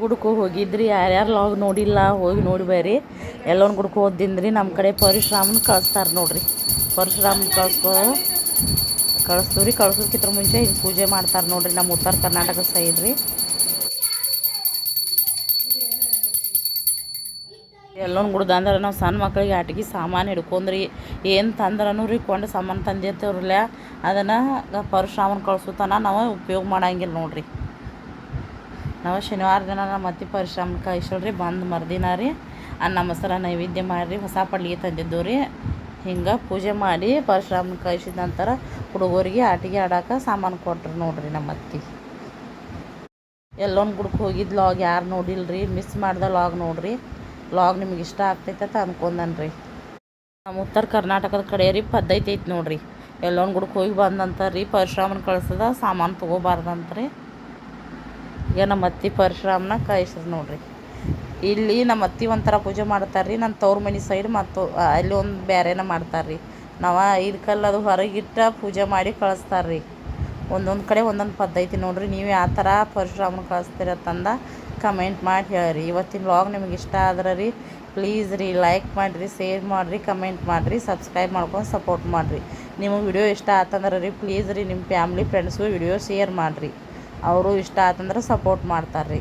ಗುಡ್ಕು ಹೋಗಿದ್ರಿ, ಯಾರ್ಯಾರು ಲಾಗ್ ನೋಡಿಲ್ಲ, ಹೋಗಿ ನೋಡಿಬೇರಿ ಎಲ್ಲೊಂದು ಗುಡ್ಕೋ ಹೋದಿಂದ್ರಿ ನಮ್ಮ ಕಡೆ ಪರಶುರಾಮನ ಕಳಿಸ್ತಾರೆ ನೋಡ್ರಿ. ಪರಶುರಾಮನ ಕಳಿಸ್ಕೊ ಕಳಿಸ್ತೀವ್ರಿ ಕಳ್ಸೋದಕ್ಕಿಂತ ಮುಂಚೆ ಹಿಂಗೆ ಪೂಜೆ ಮಾಡ್ತಾರೆ ನೋಡ್ರಿ ನಮ್ಮ ಉತ್ತರ ಕರ್ನಾಟಕ ಸೈಡ್ ರೀ. ಎಲ್ಲೊಂದು ಗುಡ್ದ ಅಂದ್ರೆ ನಾವು ಸಣ್ಣ ಮಕ್ಕಳಿಗೆ ಆಟಿಗೆ ಸಾಮಾನು ಹಿಡ್ಕೊಂಡ್ರಿ. ಏನು ತಂದ್ರೂ ರೀ ಕೊಂಡು ಸಾಮಾನು ತಂದಿರ್ತೇವ್ರಲ್ಲ ಅದನ್ನು ಪರಶುರಾಮನ ಕಳ್ಸುತ್ತಾನ ನಾವು ಉಪಯೋಗ ಮಾಡಂಗಿಲ್ಲ ನೋಡ್ರಿ. ನಾವು ಶನಿವಾರ ದಿನ ನಮ್ಮ ಅತಿ ಪರಿಶ್ರಮಕ ಐಶ್ವರ್ರಿ ಬಂದು ಮರ್ದಿನ ರೀ. ಅನ್ನ ಮೊಸರ ನೈವೇದ್ಯ ಮಾಡಿರಿ, ಹೊಸ ಪಡ್ಲಿಗೆ ತಂದಿದ್ದು ರೀ. ಹಿಂಗೆ ಪೂಜೆ ಮಾಡಿ ಪರಶುರಾಮನ ಕಳಿಸಿದ ನಂತರ ಹುಡುಗರಿಗೆ ಆಟಿಗೆ ಆಡೋಕೆ ಸಾಮಾನು ಕೊಟ್ರು ನೋಡ್ರಿ ನಮ್ಮ ಅತ್ತಿ. ಎಲ್ಲೊಂದು ಗುಡ್ಗೆ ಹೋಗಿದ್ದು ಲಾಗ್ ಯಾರು ನೋಡಿಲ್ರಿ ಮಿಸ್ ಮಾಡ್ದೆ ಲಾಗ್ ನೋಡ್ರಿ. ಲಾಗ್ ನಿಮ್ಗೆ ಇಷ್ಟ ಆಗ್ತೈತೆ ಅಂತ ಅನ್ಕೊಂಡನ್ರಿ ನಮ್ಮ ಉತ್ತರ ಕರ್ನಾಟಕದ ಕಡೆ ರೀ ಪದ್ಧತಿ ಐತಿ ನೋಡ್ರಿ. ಎಲ್ಲೊಂದು ಗುಡ್ಕ್ ಹೋಗಿ ಬಂದಂತ ರೀ ಪರಶುರಾಮನ ಕಳ್ಸದ, ಸಾಮಾನು ತೊಗೋಬಾರ್ದಂತ್ರಿ. ಈಗ ನಮ್ಮ ಅತ್ತಿ ಪರಶುರಾಮನ ಕಳಿಸ್ರಿ ನೋಡ್ರಿ. ಇಲ್ಲಿ ನಮ್ಮ ಅತ್ತಿ ಒಂಥರ ಪೂಜೆ ಮಾಡ್ತಾರೆ ರೀ ನನ್ನ ತವ್ರ ಮನೆ ಸೈಡ್ ಮತ್ತು ಅಲ್ಲಿ ಒಂದು ಬೇರೆನ ಮಾಡ್ತಾರೆ ರೀ ನಾವು ಕಲ್ಲು ಅದು ಹೊರಗಿಟ್ಟ ಪೂಜೆ ಮಾಡಿ ಕಳಿಸ್ತಾರೆ ರೀ ಒಂದೊಂದು ಕಡೆ ಒಂದೊಂದು ಪದ್ಧತಿ ನೋಡ್ರಿ, ನೀವು ಯಾವ ಥರ ಪರಶುರಾಮನ ಕಳಿಸ್ತೀರ ತಂದ ಕಮೆಂಟ್ ಮಾಡಿ ಹೇಳ್ರಿ. ಇವತ್ತಿನ ವ್ಲಾಗ್ ನಿಮ್ಗೆ ಇಷ್ಟ ಆದ್ರೆ ರೀ ಪ್ಲೀಸ್ ರೀ ಲೈಕ್ ಮಾಡಿರಿ ಶೇರ್ ಮಾಡಿರಿ, ಕಮೆಂಟ್ ಮಾಡಿರಿ ಸಬ್ಸ್ಕ್ರೈಬ್ ಮಾಡ್ಕೊಂಡು ಸಪೋರ್ಟ್ ಮಾಡಿರಿ. ನಿಮಗೆ ವಿಡಿಯೋ ಇಷ್ಟ ಆತಂದ್ರೆ ರೀ ಪ್ಲೀಸ್ ರೀ ನಿಮ್ಮ ಫ್ಯಾಮ್ಲಿ ಫ್ರೆಂಡ್ಸ್ಗೂ ವಿಡಿಯೋ ಶೇರ್ ಮಾಡಿರಿ. ಅವರು ಇಷ್ಟ ಆತಂದ್ರೆ ಸಪೋರ್ಟ್ ಮಾಡ್ತಾರೆ ರೀ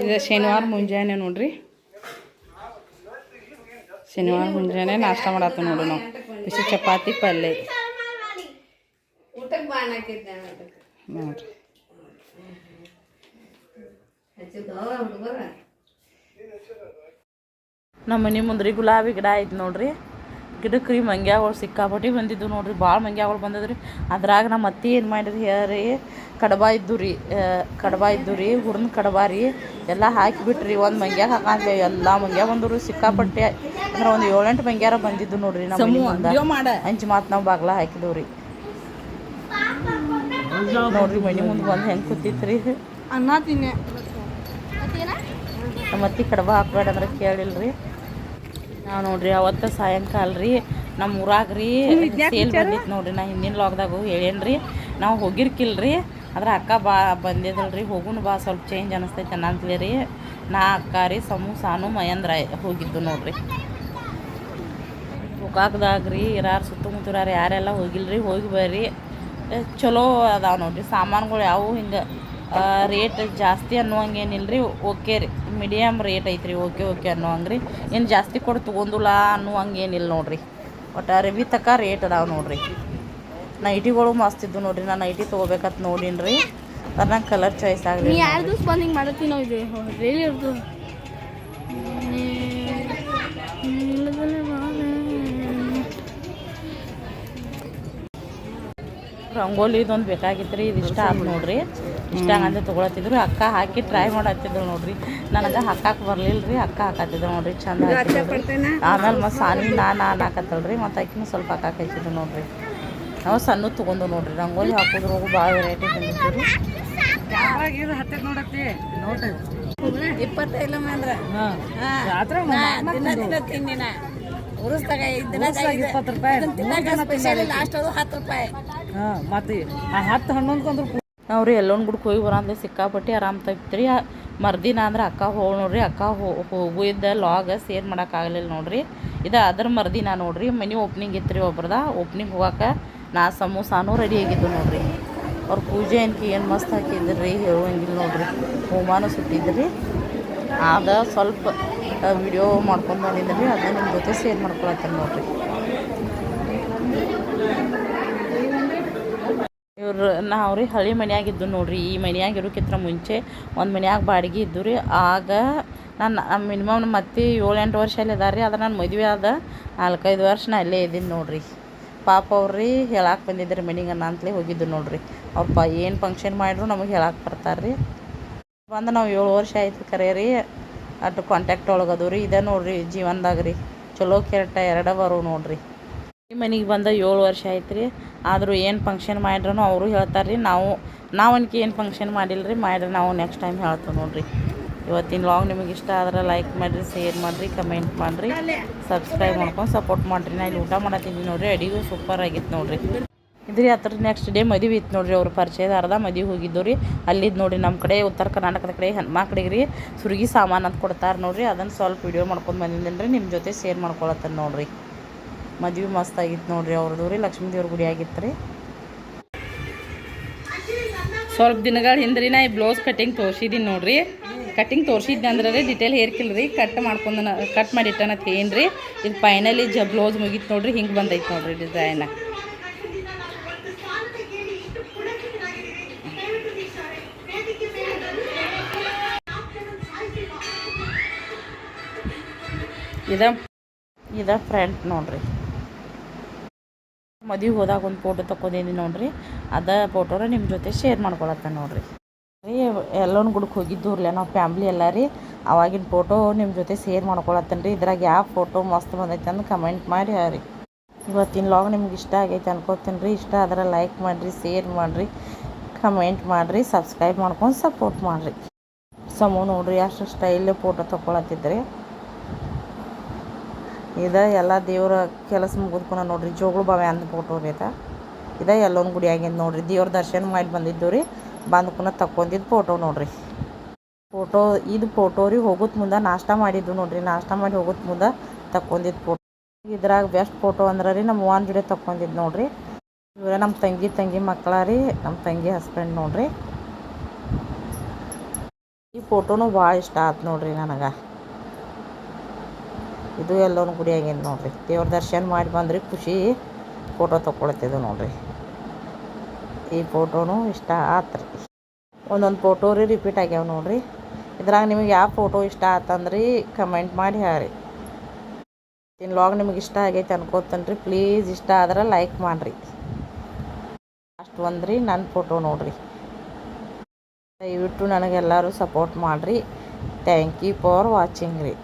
ಇದು ಶನಿವಾರ ಮುಂಜಾನೆ ನೋಡ್ರಿ. ಶನಿವಾರ ಮುಂಜಾನೆ ನಾಷ್ಟ ಮಾಡತ್ತ ನೋಡು ನಾವು. ಬಿಸಿ ಚಪಾತಿ ಪಲ್ಯ ನೋಡ್ರಿ. ನಮ್ಮ ಮನೆ ಮುಂದ್ರಿ ಗುಲಾಬಿ ಗಿಡ ಐತೆ ನೋಡ್ರಿ. ಗಿಡಕ್ಕೆ ರೀ ಮಂಗ್ಯಾಗಳು ಸಿಕ್ಕಾಪಟ್ಟಿ ಬಂದಿದ್ದು ನೋಡ್ರಿ ಭಾಳ ಮಂಗ್ಯಾಗಳು ಬಂದದ್ರಿ. ಅದ್ರಾಗ ನಮ್ಮ ಅತ್ತಿ ಏನು ಮಾಡಿರಿ ಹೇಳ್ರಿ ಕಡಬ ಇದ್ದು ರೀ ಕಡಬ ಇದ್ದು ರೀ ಹುರ್ನ ಕಡಬ ರೀ ಎಲ್ಲ ಹಾಕಿಬಿಟ್ರಿ. ಒಂದು ಮಂಗ್ಯಾಗ ಹಾಕಂತ ಎಲ್ಲ ಮಂಗ್ಯಾ ಬಂದರು. ಸಿಕ್ಕಾಪಟ್ಟೆ ಅಂದ್ರೆ ಒಂದು ಏಳೆಂಟು ಮಂಗ್ಯಾರ ಬಂದಿದ್ದು ನೋಡ್ರಿ ನಮ್ಮ ಹಂಚಿ ಮಾತು ನಾವು ಬಾಗ್ಲ ಹಾಕಿದೆವು ರೀ ನೋಡ್ರಿ ಮನೆ ಮುಂದೆ ಬಂದು ಹೆಂಗೆ ಕೂತಿತ್ರಿ. ಅನ್ನ ತಿನ್ನೆ. ನಮ್ಮ ಅತ್ತಿ ಕಡಬ ಹಾಕ್ಬೇಡ ಅಂದ್ರೆ ಕೇಳಿಲ್ರಿ. ನಾವು ನೋಡ್ರಿ ಅವತ್ತು ಸಾಯಂಕಾಲ ರೀ ನಮ್ಮ ಊರಾಗ ರೀ ಸೇಲ್ ಬಂದಿತ್ತು ನೋಡ್ರಿ ನಾ ಹಿಂದಿನ ಲಾಗ್ದಾಗ ಹೇಳೇನ್ರಿ ನಾವು ಹೋಗಿರ್ಕಿಲ್ರಿ ಅದ್ರ ಅಕ್ಕ ಬಾ ಬಂದಿದ್ದಲ್ರಿ ಹೋಗುನು ಬಾ ಸ್ವಲ್ಪ ಚೇಂಜ್ ಅನಿಸ್ತೈತೆ ಅನ್ನಂತ್ಲಿ ರೀ ನಾ ಅಕ್ಕ ರೀ ಸಮೂಸಾನು ಮಯಂದ್ರ ಹೋಗಿದ್ದು ನೋಡ್ರಿ. ಹೋಗಾಕ್ದಾಗ ರೀ ಇರಾರು ಸುತ್ತಮುತ್ತಾರು ಯಾರೆಲ್ಲ ಹೋಗಿಲ್ರಿ ಹೋಗಿ ಬರ್ರಿ. ಚಲೋ ಅದಾವ ನೋಡ್ರಿ ಸಾಮಾನುಗಳು ಯಾವು ಹಿಂಗೆ ರೇಟ್ ಜಾಸ್ತಿ ಅನ್ನುವಂಗೇನಿಲ್ಲ ರೀ ಓಕೆ ರೀ. ಮೀಡಿಯಮ್ ರೇಟ್ ಐತ್ರಿ. ಓಕೆ ಓಕೆ ಅನ್ನುವಂಗೆ ರೀ ಏನು ಜಾಸ್ತಿ ಕೊಟ್ಟು ತೊಗೊಂದಿಲ್ಲ ಅನ್ನುವಂಗೇನಿಲ್ಲ ನೋಡಿರಿ. ಒಟ್ಟು ಅರಬಿ ತಕ ರೇಟ್ ಅದಾವೆ ನೋಡಿರಿ. ನೈಟಿಗಳು ಮಸ್ತ್ ಇದ್ದು ನೋಡ್ರಿ. ನಾನು ನೈಟಿ ತೊಗೋಬೇಕಂತ ನೋಡೀನಿ ರೀ ಅದು ನಂಗೆ ಕಲರ್ ಚಾಯ್ಸ್ ಆಗಲಿ ಯಾರ್ದು ಸ್ಪಂದಿಂಗ್ ಮಾಡತ್ತೀನೋ ಇದು? ರೇಲಿ ಇರ್ದು. ರಂಗೋಲಿ ಇದೊಂದು ಬೇಕಾಗಿತ್ತು ರೀ ಇದು ಇಷ್ಟ ಆಯ್ತು ನೋಡ್ರಿ. ಇಷ್ಟ ಆಗಂತ ತೊಗೊಳತ್ತಿದ್ರು. ಅಕ್ಕ ಹಾಕಿ ಟ್ರೈ ಮಾಡತ್ತಿದ್ರು ನೋಡ್ರಿ. ನನಗೆ ಹಾಕಕ್ಕೆ ಬರ್ಲಿಲ್ಲ ರೀ ಅಕ್ಕ ಹಾಕತ್ತಿದ್ರು ನೋಡ್ರಿ. ಚಂದ ಹಾಕಿದ್ರು ಆಮೇಲೆ ಮತ್ತು ಸಾನಿ ನಾನು ನಾನು ಹಾಕತ್ತಲ್ರಿ ಮತ್ತು ಆಕಿನೂ ಸ್ವಲ್ಪ ಹಾಕಕ್ಕೆ ಹಚ್ಚಿದ್ರು ನೋಡ್ರಿ. ನಾವು ಸಣ್ಣ ತೊಗೊಂಡು ನೋಡ್ರಿ. ರಂಗೋಲಿ ಹಾಕಿದ್ರು ಹೋಗು ಭಾಳ ವೆರೈಟಿ ಬಂದಿತ್ತು ರೀ ಇಪ್ಪತ್ತೈದು ಅಂದ್ರ. ದಿನ ದಿನ ತಿಂದಿನ. ಉರುಸ್ದಾಗ ದಿನ ಇಪ್ಪತ್ತು ರೂಪಾಯಿ. ಸ್ಪೆಷಲ್ ಲಾಸ್ಟ್ ಅದು ಹತ್ತು ರೂಪಾಯಿ. ಹಾಂ ಮತ್ತೆ ಆ ಹತ್ತು ಹನ್ನೊಂದು ಅಂದ್ರೆ ನಾವು ರೀ ಎಲ್ಲೊಂದು ಗುಡ್ಕ ಹೋಗಿ ಬರಂದ್ರೆ ಸಿಕ್ಕಾಪಟ್ಟಿ ಆರಾಮ್ ತಪ್ಪಿತ್ರಿ ಮರ್ದಿನ ಅಂದ್ರೆ ಅಕ್ಕ ಹೋಗಿ ನೋಡ್ರಿ, ಅಕ್ಕ ಹೋಗು ಇದ್ದ ಲಾಗ ಸೇರ್ ಮಾಡೋಕ್ಕಾಗಲಿಲ್ಲ ನೋಡ್ರಿ. ಇದು ಅದ್ರ ಮರ್ದಿನ ನೋಡ್ರಿ, ಮನೆ ಓಪನಿಂಗ್ ಇತ್ತು ರೀ ಒಬ್ರದ. ಓಪ್ನಿಂಗ್ ಹೋಗಾಕ ನಾ ಸಮೋಸಾನು ರೆಡಿ ಆಗಿದ್ದು ನೋಡ್ರಿ. ಅವ್ರ ಪೂಜೆ ಅನ್ಕಿ ಏನು ಮಸ್ತ್ ಹಾಕಿದ್ರಿ ಹೇಳುವಂಗಿಲ್ಲ ನೋಡ್ರಿ. ಹೋಮಾನು ಸುಟ್ಟಿದ್ರಿ ಆದ ಸ್ವಲ್ಪ ವಿಡಿಯೋ ಮಾಡ್ಕೊಂಡು ಬಂದಿದ್ರಿ ಅದನ್ನ ನಿಮ್ಮ ಜೊತೆ ಶೇರ್ ಮಾಡ್ಕೊಳತ್ತೇನೆ ನೋಡ್ರಿ ಇವ್ರು ನಾವು ರೀ ಹಳ್ಳಿ ಮನೆಯಾಗಿದ್ದು ನೋಡ್ರಿ, ಈ ಮನ್ಯಾಗ ಇರೋಕ್ಕಿಂತ ಮುಂಚೆ ಒಂದು ಮನೆಯಾಗ ಬಾಡಿಗೆ ಇದ್ದು ರೀ. ಆಗ ನಾನು ಮಿನಿಮಮ್ ನಮ್ಮ ಅತ್ತೆ ಏಳು ಎಂಟು ವರ್ಷ ಅಲ್ಲಿ ಅದಾರ ರೀ, ಆದ್ರೆ ನಾನು ಮದುವೆ ಆದ ನಾಲ್ಕೈದು ವರ್ಷ ನಾ ಅಲ್ಲೇ ಇದ್ದೀನಿ ನೋಡ್ರಿ. ಪಾಪ ಅವ್ರಿ ಹೇಳಕ್ಕೆ ಬಂದಿದ್ರಿ ಮನೆಗೆ ಅಂತಲೇ ಹೋಗಿದ್ದು ನೋಡ್ರಿ. ಅವ್ರ ಏನು ಫಂಕ್ಷನ್ ಮಾಡಿದ್ರು ನಮಗೆ ಹೇಳಕ್ಕೆ ಬರ್ತಾರೆ ರೀ. ಬಂದು ನಾವು ಏಳು ವರ್ಷ ಆಯ್ತು ಕರೆ ರೀ ಅಷ್ಟು ಕಾಂಟ್ಯಾಕ್ಟ್ ಒಳಗೆ ಅದು ರೀ, ಇದೇ ನೋಡ್ರಿ ಜೀವನದಾಗ ರೀ. ಚಲೋ ಕೆಟ್ಟ ಎರಡೇ ಬರೋ ನೋಡ್ರಿ. ಈ ಮನೆಗೆ ಬಂದ ಏಳು ವರ್ಷ ಆಯ್ತು ರೀ ಆದರೂ ಏನು ಫಂಕ್ಷನ್ ಮಾಡ್ರೂ ಅವರು ಹೇಳ್ತಾರೆ ರೀ ನಾವು ನಾವು ಅನ್ಕೆ ಏನು ಫಂಕ್ಷನ್ ಮಾಡಿಲ್ಲ ರೀ ಮಾಡಿರಿ ನಾವು ನೆಕ್ಸ್ಟ್ ಟೈಮ್ ಹೇಳ್ತೀವಿ ನೋಡ್ರಿ. ಇವತ್ತಿನ ಲಾಗ್ ನಿಮಗೆ ಇಷ್ಟ ಆದ್ರೆ ಲೈಕ್ ಮಾಡಿರಿ ಶೇರ್ ಮಾಡಿರಿ ಕಮೆಂಟ್ ಮಾಡಿರಿ. ಸಬ್ಸ್ಕ್ರೈಬ್ ಮಾಡ್ಕೊಂಡು ಸಪೋರ್ಟ್ ಮಾಡಿರಿ. ನಾ ಇಲ್ಲಿ ಊಟ ಮಾಡತ್ತೀನಿ ನೋಡ್ರಿ, ಅಡಿಗೂ ಸೂಪರ್ ಆಗಿತ್ತು ನೋಡ್ರಿ. ಇದ್ರಿ ಹತ್ರ ನೆಕ್ಸ್ಟ್ ಡೇ ಮದುವೆ ಇತ್ತು ನೋಡ್ರಿ ಅವ್ರ ಪರಿಚಯದಾರ್ದ, ಮದುವೆ ಹೋಗಿದ್ದು ರೀ ಅಲ್ಲಿದ್ದು ನೋಡಿರಿ ನಮ್ಮ ಕಡೆ, ಉತ್ತರ ಕರ್ನಾಟಕದ ಕಡೆ ಹೆಣ್ಮಕ್ಳಿಗೆ ರೀ ಸುರುಗಿ ಸಾಮಾನು ಅಂತ ಕೊಡ್ತಾರೆ ನೋಡ್ರಿ. ಅದನ್ನು ಸ್ವಲ್ಪ ವಿಡಿಯೋ ಮಾಡ್ಕೊಂಡು ಬಂದಿದ್ದೀನಿ ರೀ ನಿಮ್ಮ ಜೊತೆ ಶೇರ್ ಮಾಡ್ಕೊಳತ್ತೇನೆ ನೋಡ್ರಿ. ಮದುವೆ ಮಸ್ತ್ ಆಗಿತ್ತು ನೋಡ್ರಿ ಅವ್ರದ್ದು ರೀ ಲಕ್ಷ್ಮೀ ದೇವ್ರ ಗುಡಿ ಆಗಿತ್ತು ರೀ. ಸ್ವಲ್ಪ ದಿನಗಳ ಹಿಂದ್ರಿ ನಾ ಈ ಬ್ಲೌಸ್ ಕಟಿಂಗ್ ತೋರಿಸಿದ್ದೀನಿ ನೋಡ್ರಿ. ಕಟಿಂಗ್ ತೋರಿಸಿದ್ದೆ ಅಂದ್ರೆ ರೀ ಡಿಟೇಲ್ ಹೇರ್ಕಿಲ್ಲ ರೀ ಕಟ್ ಮಾಡ್ಕೊಂಡು ಕಟ್ ಮಾಡಿಟ್ಟನ ಏನು ರೀ ಇದು ಫೈನಲಿ ಜ ಬ್ಲೌಸ್ ಮುಗೀತು ನೋಡ್ರಿ ಹಿಂಗೆ ಬಂದೈತೆ ನೋಡ್ರಿ ಡಿಸೈನ ಇದ ಇದ ಫ್ರಂಟ್ ನೋಡ್ರಿ. ಮದುವೆ ಹೋದಾಗ ಒಂದು ಫೋಟೋ ತಗೊಂಡಿದ್ದೀನಿ ನೋಡ್ರಿ. ಅದ ಫೋಟೋನ ನಿಮ್ಮ ಜೊತೆ ಶೇರ್ ಮಾಡ್ಕೊಳತ್ತೆ ನೋಡ್ರಿ. ರೀ, ಎಲ್ಲೋನ್ ಗುಡಕ್ಕೆ ಹೋಗಿದ್ದು ರೀ ನಾವು ಫ್ಯಾಮ್ಲಿ ಎಲ್ಲ ರೀ. ಅವಾಗಿನ ಫೋಟೋ ನಿಮ್ಮ ಜೊತೆ ಶೇರ್ ಮಾಡ್ಕೊಳತ್ತೇನೆ ರೀ. ಇದ್ರಾಗ ಯಾವ ಫೋಟೋ ಮಸ್ತ್ ಬಂದೈತೆ ಅಂತ ಕಮೆಂಟ್ ಮಾಡಿ ಹಾರಿ ಇವತ್ತಿನ ಲಾಗ್ ನಿಮ್ಗೆ ಇಷ್ಟ ಆಗೈತೆ ಅನ್ಕೋತೀನಿ ರೀ. ಇಷ್ಟ ಆದ್ರೆ ಲೈಕ್ ಮಾಡಿರಿ ಶೇರ್ ಮಾಡಿರಿ ಕಮೆಂಟ್ ಮಾಡಿರಿ ಸಬ್ಸ್ಕ್ರೈಬ್ ಮಾಡ್ಕೊಂಡು ಸಪೋರ್ಟ್ ಮಾಡಿರಿ. ಸಮೂ ನೋಡ್ರಿ, ಅಷ್ಟು ಸ್ಟೈಲ್ ಫೋಟೋ ತೊಗೊಳತ್ತಿದ್ರಿ ಇದ ಎಲ್ಲ ದೇವ್ರ ಕೆಲಸ ಮುಗಿದ್ಕೊಂಡು ನೋಡ್ರಿ. ಜೋಗಳು ಬಾವೆ ಅಂದ ಫೋಟೋ ರೀ ಇದು. ಇದು ಎಲ್ಲೊಂದು ಗುಡಿ ಆಗಿಂದ ನೋಡ್ರಿ. ದೇವ್ರ ದರ್ಶನ ಮಾಡಿ ಬಂದಿದ್ದು ರೀ. ಬಂದ್ಕುನ ತಕ್ಕೊಂಡಿದ್ದು ಫೋಟೋ ನೋಡ್ರಿ. ಫೋಟೋ ಇದು ಫೋಟೋ ರೀ ಹೋಗೋದ್ ಮುಂದೆ ನಾಷ್ಟ ಮಾಡಿದ್ದು ನೋಡ್ರಿ. ನಾಷ್ಟ ಮಾಡಿ ಹೋಗೋದ್ ಮುಂದೆ ತಕ್ಕೊಂಡಿದ್ದು ಫೋಟೋ ಇದ್ರಾಗ ಬೆಸ್ಟ್ ಫೋಟೋ ಅಂದ್ರೆ ರೀ ನಮ್ಮ ಅವ್ವನ ಜೋಡಿ ತಕ್ಕೊಂಡಿದ್ದು ನೋಡ್ರಿ. ಇವರ ನಮ್ಮ ತಂಗಿ ತಂಗಿ ಮಕ್ಕಳ ರೀ. ನಮ್ಮ ತಂಗಿ ಹಸ್ಬೆಂಡ್ ನೋಡ್ರಿ. ಈ ಫೋಟೋನು ಭಾಳ ಇಷ್ಟ ಆಯ್ತು ನೋಡ್ರಿ ನನಗೆ. ಇದು ಎಲ್ಲೋನು ಗುಡಿ ಆಗ್ಯದ ನೋಡ್ರಿ. ದೇವ್ರ ದರ್ಶನ ಮಾಡಿ ಬಂದ್ರಿ ಖುಷಿ ಫೋಟೋ ತೊಗೊಳತ್ತಿದ್ದು ನೋಡ್ರಿ. ಈ ಫೋಟೋನು ಇಷ್ಟ ಆತ್ರಿ. ಒಂದೊಂದು ಫೋಟೋ ರೀ ರಿಪೀಟ್ ಆಗ್ಯಾವ ನೋಡ್ರಿ. ಇದ್ರಾಗ ನಿಮಗೆ ಯಾವ ಫೋಟೋ ಇಷ್ಟ ಆತಂದ್ರಿ ಕಮೆಂಟ್ ಮಾಡಿ ಹಾರಿ ಇನ್ನು ಲಾಗ್ ನಿಮಗೆ ಇಷ್ಟ ಆಗೈತೆ ಅನ್ಕೋತನ್ರಿ, ಪ್ಲೀಸ್ ಇಷ್ಟ ಆದ್ರೆ ಲೈಕ್ ಮಾಡಿರಿ. ಅಷ್ಟು ಒಂದ್ರಿ ನನ್ನ ಫೋಟೋ ನೋಡ್ರಿ. ದಯವಿಟ್ಟು ನನಗೆಲ್ಲರೂ ಸಪೋರ್ಟ್ ಮಾಡಿರಿ. ಥ್ಯಾಂಕ್ ಯು ಫಾರ್ ವಾಚಿಂಗ್ ರೀ.